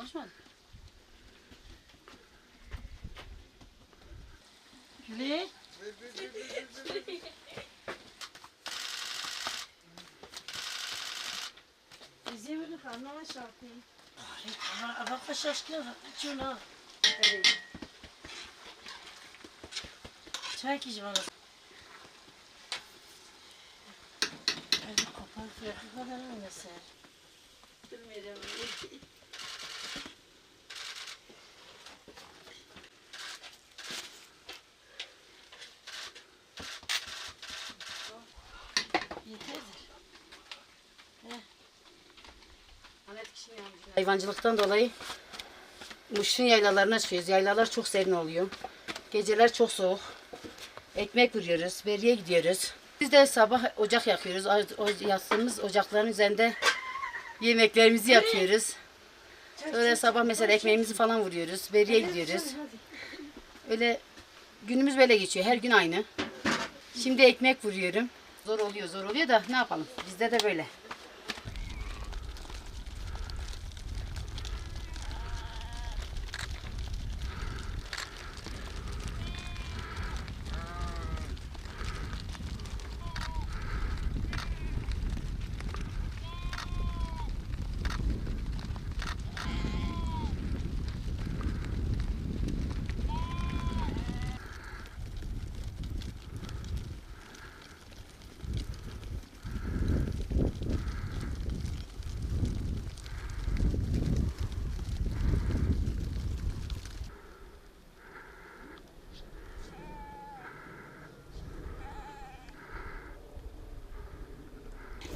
Konuşmadın. Güle. Bizim bunu karnına şarkı. Bak şaşkın. Evet. Çay içeceğim ana. Hadi kopar fiyatı kadar oynasın. Bilmiyorum. Hayvancılıktan dolayı Muş'un yaylalarına çıkıyoruz. Yaylalar çok serin oluyor. Geceler çok soğuk. Ekmek vuruyoruz. Beriye gidiyoruz. Biz de sabah ocak yakıyoruz. Yaktığımız ocakların üzerinde yemeklerimizi yapıyoruz. Sonra sabah mesela ekmeğimizi falan vuruyoruz. Beriye gidiyoruz. Öyle günümüz böyle geçiyor. Her gün aynı. Şimdi ekmek vuruyorum. Zor oluyor, zor oluyor da ne yapalım? Bizde de böyle.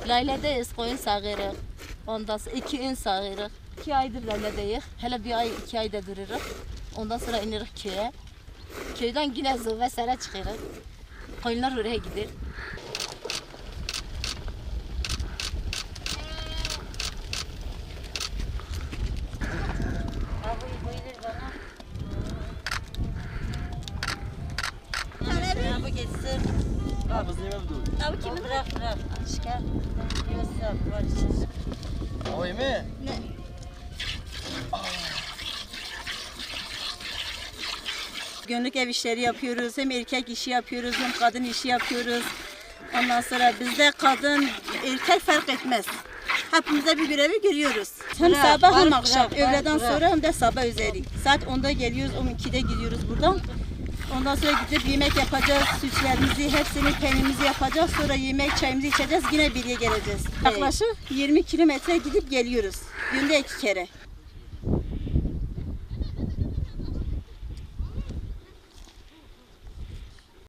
Layladeyiz, koyun sağırıq. Ondan sonra iki gün sağırıq. İki aydır layladayıq. Hele bir ay, iki ayda dururuq. Ondan sonra inirik köye. Köyden yine zıvə sərə çıxırıq. Koyunlar oraya gidir. Bu geçsin. Abi kimi bırak bırak. Aşka. Yoksa var için. Oy mi? Günlük ev işleri yapıyoruz. Hem erkek işi yapıyoruz hem kadın işi yapıyoruz. Ondan sonra bizde kadın erkek fark etmez. Hepimize bir görevi görüyoruz. Hem Bırak, sabah hem akşam. Öğleden sonra hem de sabah üzeri. Saat 10'da geliyoruz, 12'de gidiyoruz buradan. Ondan sonra gidip yemek yapacağız, sütlerimizi, hepsini kendimizi yapacağız. Sonra yemek, çayımızı içeceğiz, yine birye geleceğiz. Yaklaşık 20 kilometre gidip geliyoruz. Günde iki kere.